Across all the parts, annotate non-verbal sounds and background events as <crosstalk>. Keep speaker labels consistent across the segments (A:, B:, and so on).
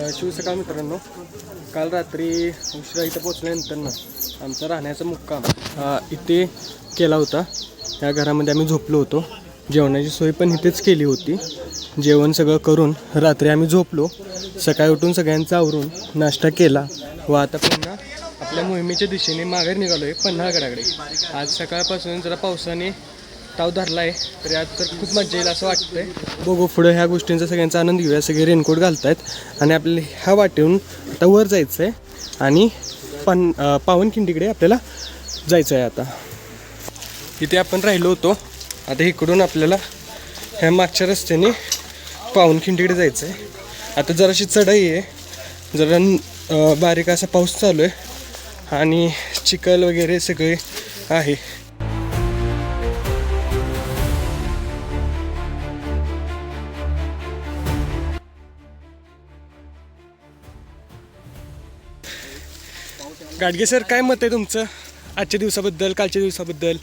A: शिवसकाळ मित्रांनो काल रात्री उशिरा इथं पोचल्यानंतर ना आमचा राहण्याचा मुक्काम इथे केला होता. त्या घरामध्ये आम्ही झोपलो होतो. जेवणाची सोय पण इथेच केली होती. जेवण सगळं करून रात्री आम्ही झोपलो. सकाळी उठून सगळ्यांचा आवरून नाश्ता केला. व आता पुन्हा आपल्या मोहिमेच्या दिशेने माघार निघालो आहे पन्हाळगडाकडे. आज सकाळपासून जरा पावसाने ताव धरला आहे तरी आज तर खूप मजा येईल असं वाटतंय. बघू पुढं ह्या गोष्टींचा सगळ्यांचा आनंद घेऊया. सगळे रेनकोट घालतायत आणि आपल्याला ह्या वाटेहून आता वर जायचं आहे आणि पन पावनखिंडीकडे आपल्याला जायचं आहे आता. इथे आपण राहिलो होतो. आता इकडून आपल्याला ह्या मागच्या रस्त्याने पावनखिंडीकडे जायचं आहे आता जराशी चढाई आहे. जरा बारीक असा पाऊस चालू आहे. आणि चिखल वगैरे सगळे आहे. गाडगे सर काय मत आहे तुमचं? आजच्या दिवसाबद्दल कालच्या दिवसाबद्दल?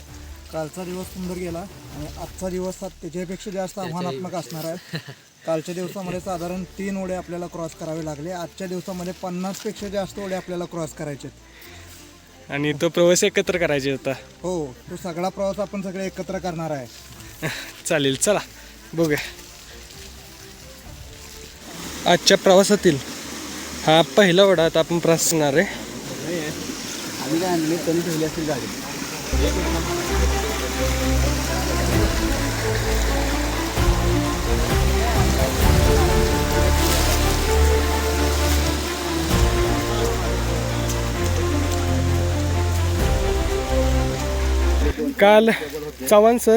B: कालचा दिवस सुंदर गेला आणि आजचा दिवस त्याच्यापेक्षा जास्त आव्हानात्मक असणार आहे. कालच्या दिवसामध्ये साधारण तीन ओढे आपल्याला क्रॉस करावे लागले. आजच्या दिवसामध्ये पन्नासपेक्षा जास्त ओढे आपल्याला क्रॉस करायचे आहेत.
A: आणि तो प्रवास एकत्र करायचे होता.
B: हो तो सगळा प्रवास आपण सगळे एकत्र करणार आहे. <laughs>
A: चालेल चला बघूया. आजच्या प्रवासातील हा पहिला ओढा आता आपण प्रवास करणार आहे.
B: आम्ही काय आणले? त्यांनी ठेवली असतील गाडी.
A: काल चव्हाण सर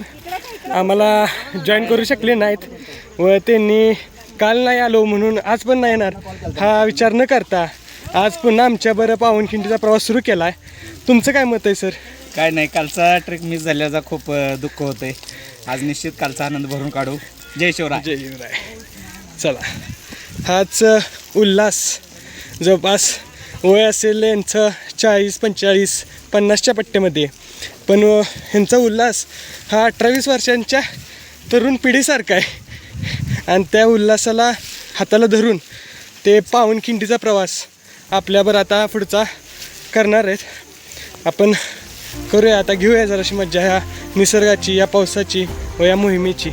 A: आम्हाला जॉईन करू शकले नाहीत व त्यांनी काल नाही आलो म्हणून आज पण नाही येणार. हा विचार न करता आज पुन्हा आमच्या बरं पावनखिंडीचा प्रवास सुरू केला आहे तुमचं काय मत आहे सर?
C: काय नाही कालचा ट्रेक मिस झाल्याचा खूप दुःख होतंय. आज निश्चित कालचा आनंद भरून काढू. जय शिवराय.
A: जय शिवराय. चला. हाच उल्हास जवळपास वय असेल यांचं चाळीस पंचेचाळीस पन्नासच्या पट्ट्यामध्ये. पण ह्यांचा उल्हास हा अठरावीस वर्षांच्या तरुण पिढीसारखा आहे. आणि त्या उल्हासाला हाताला धरून ते पावनखिंडीचा प्रवास आपल्यावर आता पुढचा करणार आहेत. आपण करूया आता घेऊया जराशी मज्जा ह्या निसर्गाची या पावसाची व या मोहिमेची.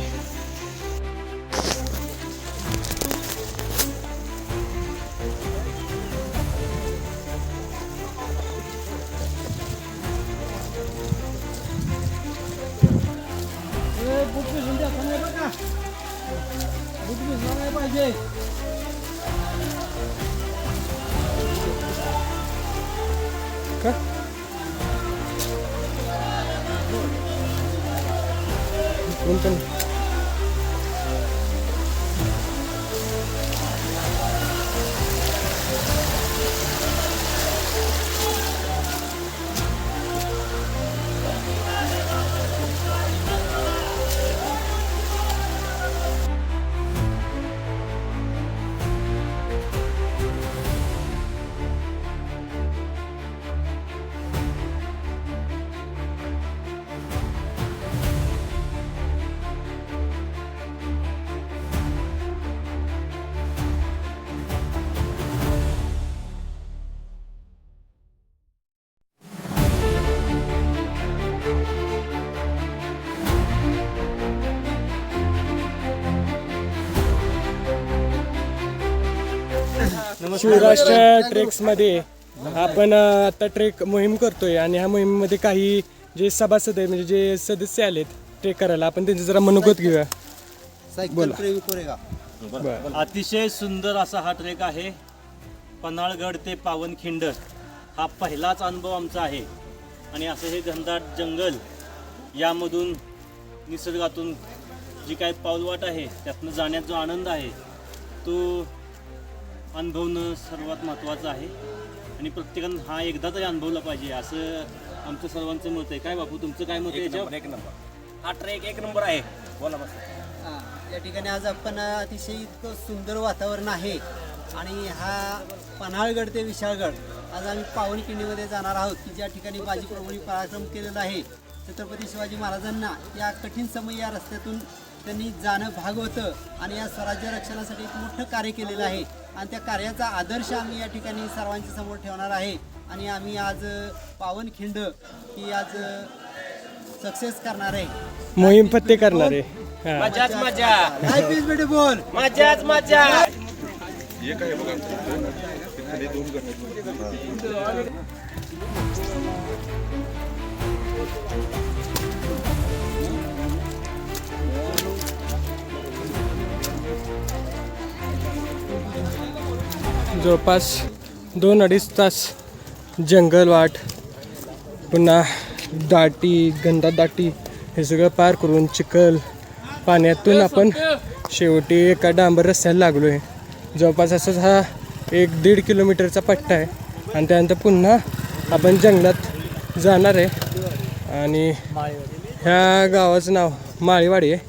A: का कोणतं शिवराष्ट्र ट्रेक्समध्ये आपण आता ट्रेक मोहीम करतोय आणि ह्या मोहिमेमध्ये काही जे सभासद आहेत म्हणजे जे सदस्य आलेत ट्रेक करायला आपण त्यांचे जरा मनोगत घेऊया. बोला. बरं.
D: अतिशय सुंदर असा हा ट्रेक आहे. पन्हाळगड ते पावनखिंड. हा पहिलाच अनुभव आमचा आहे. आणि असं हे घनदाट जंगल यामधून निसर्गातून जी काय पाऊलवाट आहे त्यातनं जाण्यात जो आनंद आहे तो अनुभवणं सर्वात महत्त्वाचं आहे. आणि प्रत्येकानं हा एकदा तरी अनुभवला पाहिजे असं आमचं सर्वांचं मत आहे. काय बापू तुमचं काय मत आहे? याच्यावर?
C: एक नंबर. हा ट्रेक एक नंबर आहे. बोला बस.
E: हा, या ठिकाणी आज आपण अतिशय इतकं सुंदर वातावरण आहे. आणि हा पन्हाळगड ते विशाळगड आज आम्ही पावनखिंडीमध्ये जाणार आहोत की ज्या ठिकाणी बाजीप्रभूंनी पराक्रम केलेला आहे. छत्रपती शिवाजी महाराजांना या कठीण समय या रस्त्यातून त्यांनी जाणं भाग होतं आणि या स्वराज्य रक्षणासाठी एक मोठं कार्य केलेलं आहे. आणि त्या कार्याचा आदर्श आम्ही या ठिकाणी सर्वांच्या समोर ठेवणार आहे. आणि आम्ही आज पावनखिंड ही आज सक्सेस करणार आहे.
A: मोहीम पत्ते करणारे हा.
D: मजाच मजा.
E: लाईफ इज ब्युटिफुल
D: मजाच मजा.
A: जवळपास दोन अडीच तास जंगलवाट पुन्हा दाटी गंधा दाटी हे सगळं पार करून चिखल पाण्यातून आपण शेवटी एका डांबर रस्त्याला लागलो आहे जवळपास असंच हा एक दीड किलोमीटरचा पट्टा आहे आणि त्यानंतर पुन्हा आपण जंगलात जाणार आहे. आणि ह्या गावाचं नाव माळीवाडी आहे.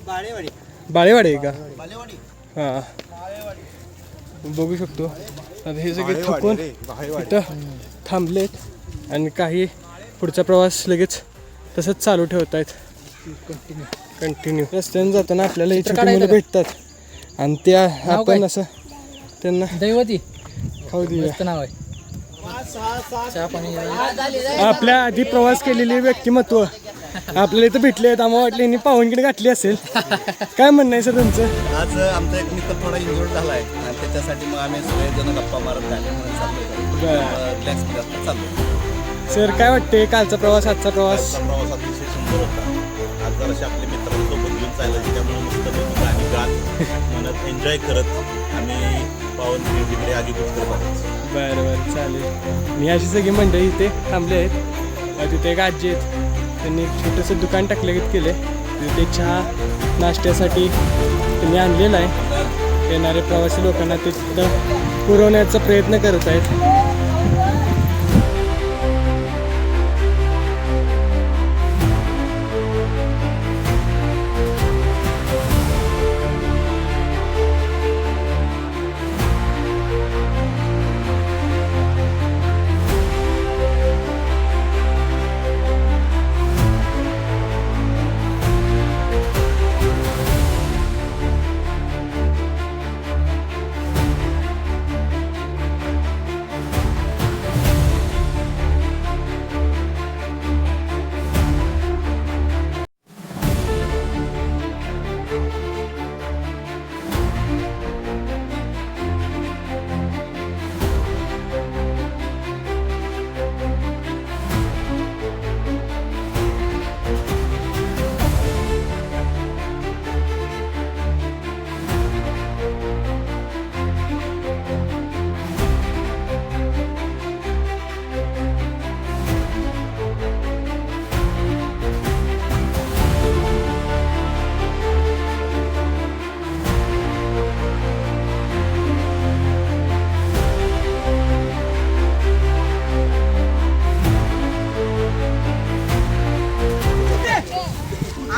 E: बाळेवाडी
A: आहे का? हां. बघू शकतो. आता हे सगळे थकून इथं थांबलेत आणि काही पुढचा प्रवास लगेच तसंच चालू ठेवत आहेत कंटिन्यू रस्त्याने जाताना आपल्याला छोटी मुलं भेटतात. आणि त्या आपण असं त्यांना
F: दैवती.
A: खाऊ
F: मस्त नाव आहे.
A: आपल्या आधी प्रवास केलेली व्यक्तिमत्व. आपल्याला इथं भेटले आहेत आम्हाला वाटले यांनी पाहुणकडे घातली असेल. काय म्हणणं आहे सर तुमचं?
G: आज आमचा एक मित्र थोडा इंजुर्ड झाला आहे आणि त्याच्यासाठी मग आम्ही सगळेजण गप्पा मारत झाले म्हणून चाललो
A: सर काय वाटते कालचा प्रवास आजचा प्रवास?
G: आजचा प्रवास अतिशय सुंदर होता. आज जराशे आपले मित्रांसोबत घेऊन चालायचे त्यामुळे मस्त गाणी गात म्हणत एन्जॉय करत आम्ही पावन तिकडे आगी करत
A: बरं बरं चालेल. मी अशी सगळी मंडळी इथे थांबले आहेत. तिथे एक आजी आहेत. त्यांनी एक छोटंसं दुकान टाकलं केलं आहे तिथे चहा नाश्त्यासाठी त्यांनी आणलेला आहे. येणाऱ्या प्रवासी लोकांना ते तिथं पुरवण्याचा प्रयत्न करत आहेत.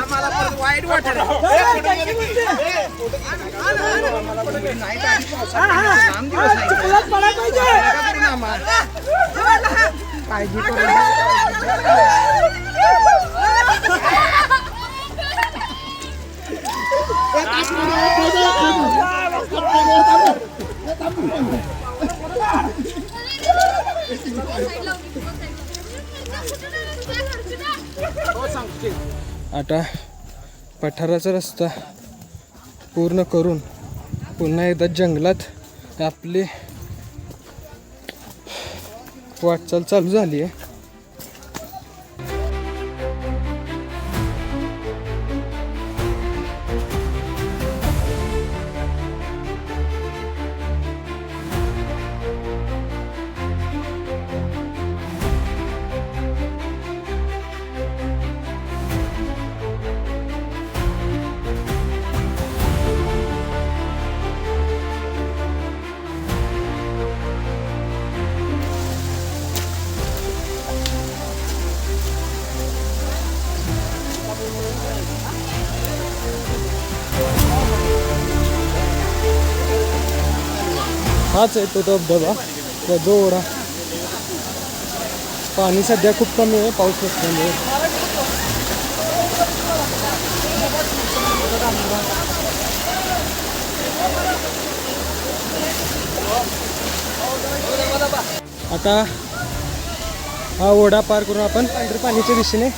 A: आम्हाला परत वाईट वाटत काळजी Go, Sam, आता पठाराचा रस्ता पूर्ण करून पुन्हा एकदा जंगलात आपली वाटचाल चालू झाली आहे. हाच येतो तो धबधबा जो ओढा पाणी सध्या खूप कमी आहे पाऊस नसल्यामुळे. आता हा ओढा पार करून आपण पांढरे पाण्याच्या दिशेने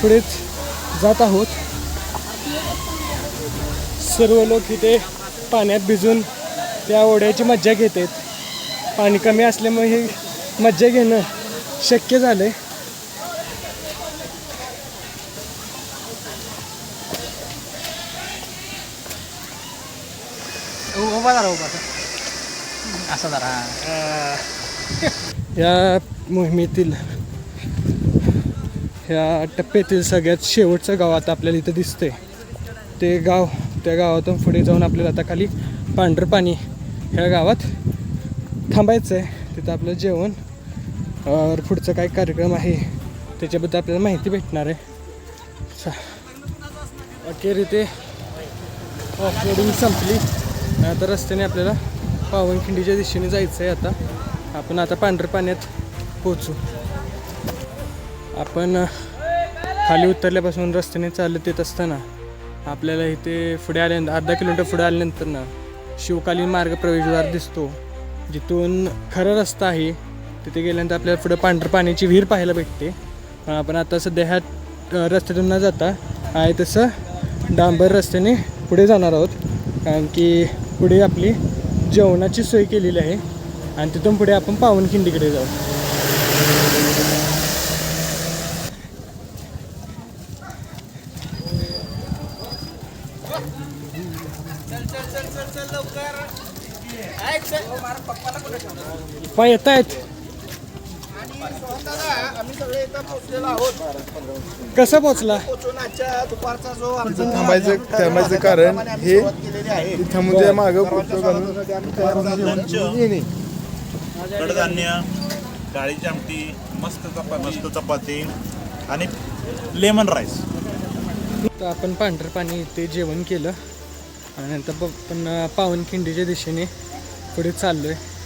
A: पुढेच जात आहोत. सर्व लोक इथे पाण्यात भिजून त्या ओढ्याची मज्जा घेत. आहेत पाणी कमी असल्यामुळे हे मज्जा घेणं शक्य झालं आहे
F: उभा जरा उभा. असं जरा.
A: या मोहिमेतील ह्या टप्प्यातील सगळ्यात शेवटचं गाव आता आपल्याला इथं दिसतंय. ते गाव त्या गावातून पुढे जाऊन आपल्याला आता खाली पांढरं पाणी ह्या गावात थांबायचं आहे तिथं आपलं जेवण पुढचं काय कार्यक्रम आहे त्याच्याबद्दल आपल्याला माहिती भेटणार आहे. चा अखेर इथे ऑफरोडिंग संपली. आता रस्त्याने आपल्याला पावनखिंडीच्या दिशेने जायचं आहे आता. आपण आता पांढर पाण्यात पोचू आपण खाली उतरल्यापासून रस्त्याने चालत येत असताना आपल्याला इथे पुढे आल्यानंतर अर्धा किलोमीटर पुढे आल्यानंतर ना शिवकालीन मार्ग प्रवेशद्वार दिसतो. जिथून खरा रस्ता आहे तिथे गेल्यानंतर आपल्याला पुढं पांढर पाण्याची विहीर पाहायला भेटते. पण आपण आता सध्या ह्या रस्त्यातून न जाता आहे तसं डांबर रस्त्याने पुढे जाणार आहोत. कारण की पुढे आपली जेवणाची सोय केलेली आहे. आणि तिथून पुढे आपण पावनखिंडीकडे जाऊ. पाय येत आहेत कसं पोचला
H: थांबायचं थांबायचं कारण हे थांबून मागं फोटो
G: लंच
H: येणे
G: कडधान्य डाळीची आमटी मस्त चपाती. मस्त चपाती आणि लेमन राईस.
A: तर आपण पांढरं पाणी ते जेवण केलं. आणि नंतर पण पावनखिंडीच्या दिशेने पुढे चाललो आहे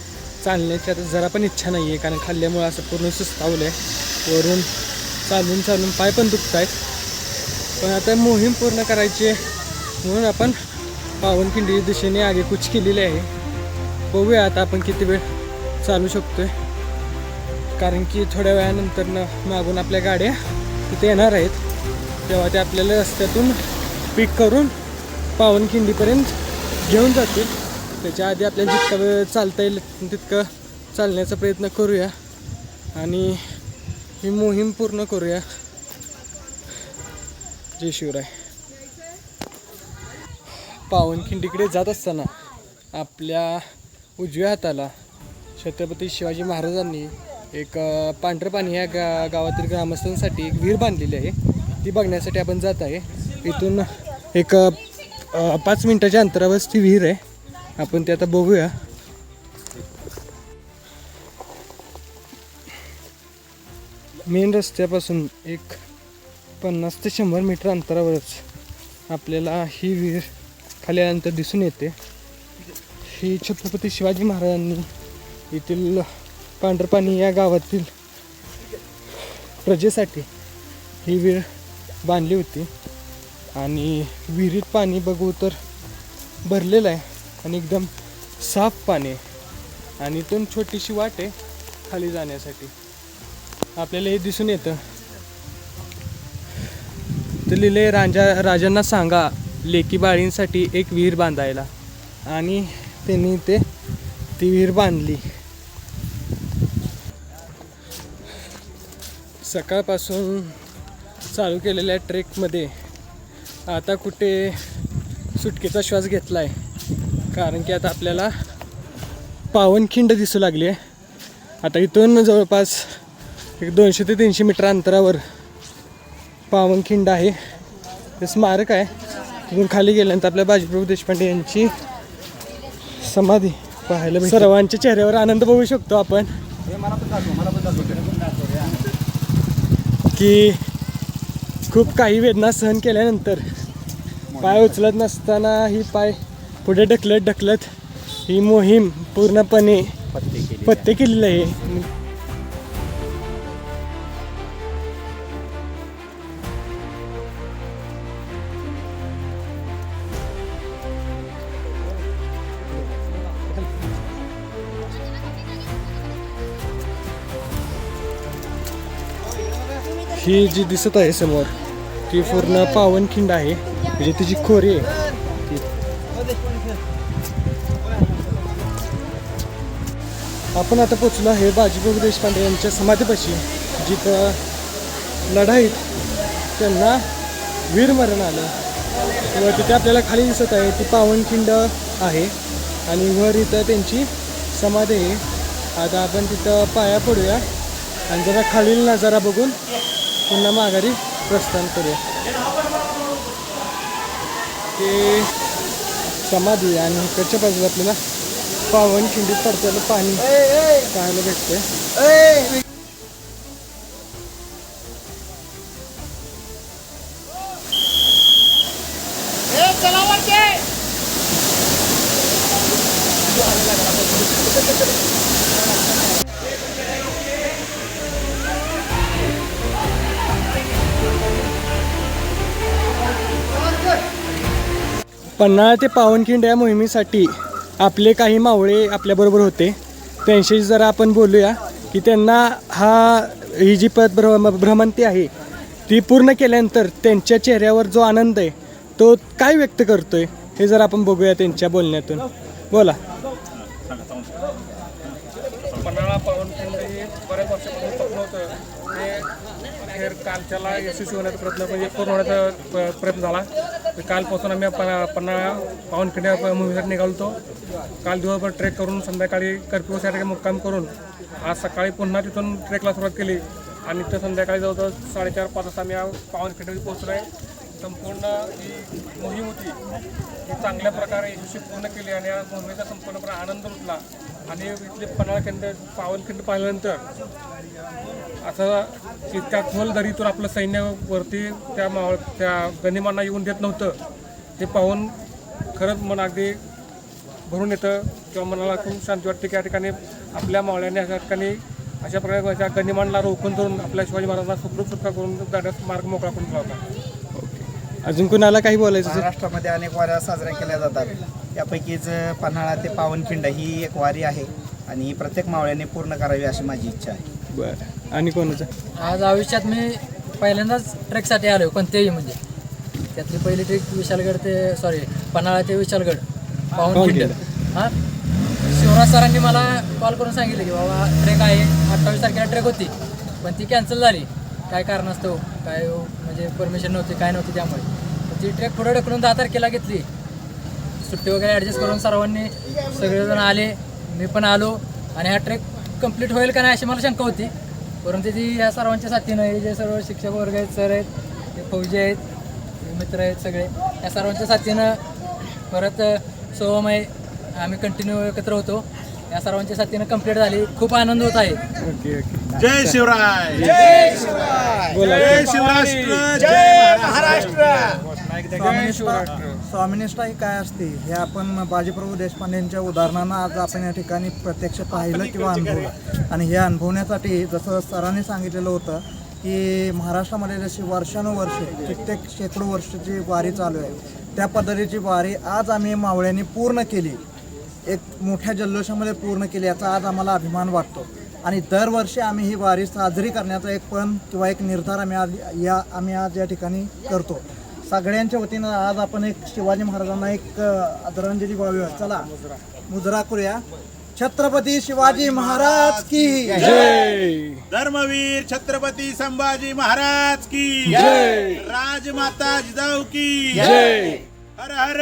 A: चालण्याची आता जरा पण इच्छा नाही आहे कारण खाल्ल्यामुळं असं पूर्ण सुस्तावलं आहे वरून चालून चालून पाय पण दुखत आहेत पण आता मोहीम पूर्ण करायची आहे म्हणून आपण पावनखिंडीच्या दिशेने आगेकूच केलेली आहे. बघूया आता आपण किती वेळ चालू शकतो आहे कारण की थोड्या वेळानंतर न मागून आपल्या गाड्या तिथे येणार आहेत. तेव्हा ते आपल्याला रस्त्यातून पिक करून पावनखिंडीपर्यंत घेऊन जातील. त्याच्या आधी आपल्याला जितकं वेळ चालता येईल तितकं चालण्याचा प्रयत्न करूया. आणि ही मोहीम पूर्ण करूया. जय शिवराय. पावनखिंडीकडे जात असताना आपल्या उजव्या हाताला छत्रपती शिवाजी महाराजांनी एक पांढरपाणी या गा गावातील ग्रामस्थांसाठी एक विहीर बांधलेली आहे. ती बघण्यासाठी आपण जात आहे. इथून एक पाच मिनटाच्या अंतरावरच ती विहीर आहे. आपण ते आता बघूया. मेन रस्त्यापासून एक पन्नास ते शंभर मीटर अंतरावरच आपल्याला ही विहीर खाली आल्यानंतर दिसून येते. ही छत्रपती शिवाजी महाराजांनी येथील पांढरपाणी या गावातील प्रजेसाठी ही विहीर बांधली होती. आणि विहिरीत पाणी बघू तर भरलेलं आहे. आणि एकदम साफ पाणी आहे. आणि इथून छोटीशी वाट आहे खाली जाण्यासाठी. आपल्याला हे दिसून येतं. तर लिहिले राजा राजांना सांगा लेकी बाळींसाठी एक विहीर बांधायला. आणि त्यांनी ते ती विहीर बांधली. सकाळपासून चालू केलेल्या ट्रेकमध्ये आता कुठे सुटकेचा श्वास घेतला आहे कारण की आता आपल्याला पावनखिंड दिसू लागली आहे. आता इथून जवळपास एक दोनशे ते तीनशे मीटर अंतरावर पावनखिंड आहे. ते स्मारक आहे. तिथून खाली गेल्यानंतर आपल्या बाजीप्रभू देशपांडे यांची समाधी पाहायला सर्वांच्या चेहऱ्यावर आनंद बघू शकतो आपण. की खूप काही वेदना सहन केल्यानंतर पाय उचलत नसताना ही पाय पुढे ढकलत ढकलत ही मोहीम पूर्णपणे पत्ते केलेली आहे. ही जी दिसत आहे समोर ती पूर्ण पावनखिंड आहे. म्हणजे तिची खोरी आहे. आपण आता पोचलो आहे बाजीप्रभू देशपांडे यांच्या समाधीपाशी जिथं लढाईत त्यांना वीरमरण आलं. व तिथे आपल्याला खाली दिसत आहे ती पावनखिंड आहे. आणि वर इथं त्यांची समाधी आहे. आता आपण तिथं पाया पडूया आणि जरा खालील नजारा बघून पुन्हा माघारी प्रस्थान करूया. ते समाधी आणि इकडच्या बाजूला आपल्याला पावनखिंडीत पडताना पाणी पाहायला भेटते पन्हाळा ते पावनखिंड या मोहिमेसाठी आपले काही मावळे आपल्याबरोबर होते. त्यांच्याशी जरा आपण बोलूया की त्यांना हा ही जी पद भ्रम भ्रमंती आहे ती पूर्ण केल्यानंतर त्यांच्या चेहऱ्यावर जो आनंद आहे तो काय व्यक्त करतो आहे हे जर आपण बघूया त्यांच्या बोलण्यातून. बोला.
I: बाहेर कालच्याला यशस्वी होण्याचा प्रयत्न म्हणजे पूर्ण होण्याचा प- प्रयत्न झाला. कालपासून आम्ही पन्हा पन्हाळा पावनखिंड मुंबईसाठी निघालो निघालो काल दिवसभर ट्रेक करून संध्याकाळी कर्फ्यूसाठी मुक्काम करून आज सकाळी पुन्हा तिथून ट्रेकला सुरुवात केली. आणि तर संध्याकाळी जवळजवळ साडेचार पाच वाजता आम्ही या पोहोचलो आहे. संपूर्ण जी मोहीम होती. ती चांगल्या प्रकारे यशस्वी पूर्ण केली आणि या मोहिमेचा संपूर्णपणे आनंद लुटला. आणि इथले पन्हाळा खिंड पावनखिंड पाहिल्यानंतर असं इतक्या खोल दरीतून आपलं सैन्य वरती त्या मावळ त्या गनिमांना येऊन देत नव्हतं. ते पाहून खरंच मन अगदी भरून येतं किंवा मनाला खूप शांती वाटते की या ठिकाणी आपल्या मावळ्याने अशा ठिकाणी अशा प्रकारे त्या गनिमांना रोखून धरून आपल्या शिवाजी महाराजांना सुखरूप सुटका करून जाण्यास मार्ग मोकळा करून ठेवला होता.
A: अजून कुणाला काही बोलायचं?
C: महाराष्ट्रामध्ये अनेक वाऱ्या साजऱ्या केल्या जातात. त्यापैकीच पन्हाळा ते पावनखिंड ही एक वारी आहे आणि ही प्रत्येक मावळ्याने पूर्ण करावी अशी माझी इच्छा आहे.
A: बरं. आणि कोणाचं?
F: आज आयुष्यात मी पहिल्यांदाच ट्रेकसाठी आलो कोणत्याही म्हणजे. त्यातली पहिली ट्रेक विशालगड ते सॉरी पन्हाळा ते विशालगड पावनखिंड हां? शिवराज सरांनी मला कॉल करून सांगितलं की बाबा ट्रेक आहे अठ्ठावीस तारखेला ट्रेक होती पण ती कॅन्सल झाली. काय कारणास्तव काय म्हणजे परमिशन नव्हती काय नव्हती त्यामुळे. ती ट्रेक पुढे ढकलून दहा तारखेला घेतली. सुट्टी वगैरे ॲडजस्ट करून सर्वांनी सगळेजण आले. मी पण आलो. आणि हा ट्रेक कंप्लीट होईल का नाही अशी मला शंका होती. परंतु ती ह्या सर्वांच्या साथीनं हे जे सर्व शिक्षक वर्ग आहेत सर आहेत ते फौजी आहेत मित्र आहेत सगळे या सर्वांच्या साथीनं परत सोहम आहे आम्ही कंटिन्यू एकत्र होतो. या सर्वांच्या साथीनं कंप्लीट झाली. खूप आनंद होत आहे.
G: जय शिवराय. जय शिवराष्ट्र जय महाराष्ट्र.
B: स्वामिनिष्ठा ही काय असते हे आपण बाजीप्रभू देशपांडेंच्या उदाहरणानं आज आपण या ठिकाणी प्रत्यक्ष पाहिलं किंवा अनुभवलं. आणि हे अनुभवण्यासाठी जसं सरांनी सांगितलेलं होतं की महाराष्ट्रामध्ये जशी वर्षानुवर्षे कित्येक शेकडो वर्षाची वारी चालू आहे. त्या पद्धतीची वारी आज आम्ही मावळ्यांनी पूर्ण केली. एक मोठ्या जल्लोषामध्ये पूर्ण केली याचा आज आम्हाला अभिमान वाटतो. आणि दरवर्षी आम्ही ही वारी साजरी करण्याचा एक पण किंवा एक निर्धार आम्ही आज या आम्ही आज या ठिकाणी करतो. सगळ्यांच्या वतीनं आज आपण एक शिवाजी महाराजांना एक आदरांजली वाहूया. चला मुजरा करूया. छत्रपती शिवाजी महाराज की
A: जय!
G: धर्मवीर छत्रपती संभाजी महाराज की
A: जय!
G: राजमाता जिजाऊ की
A: जय!
G: हर हर!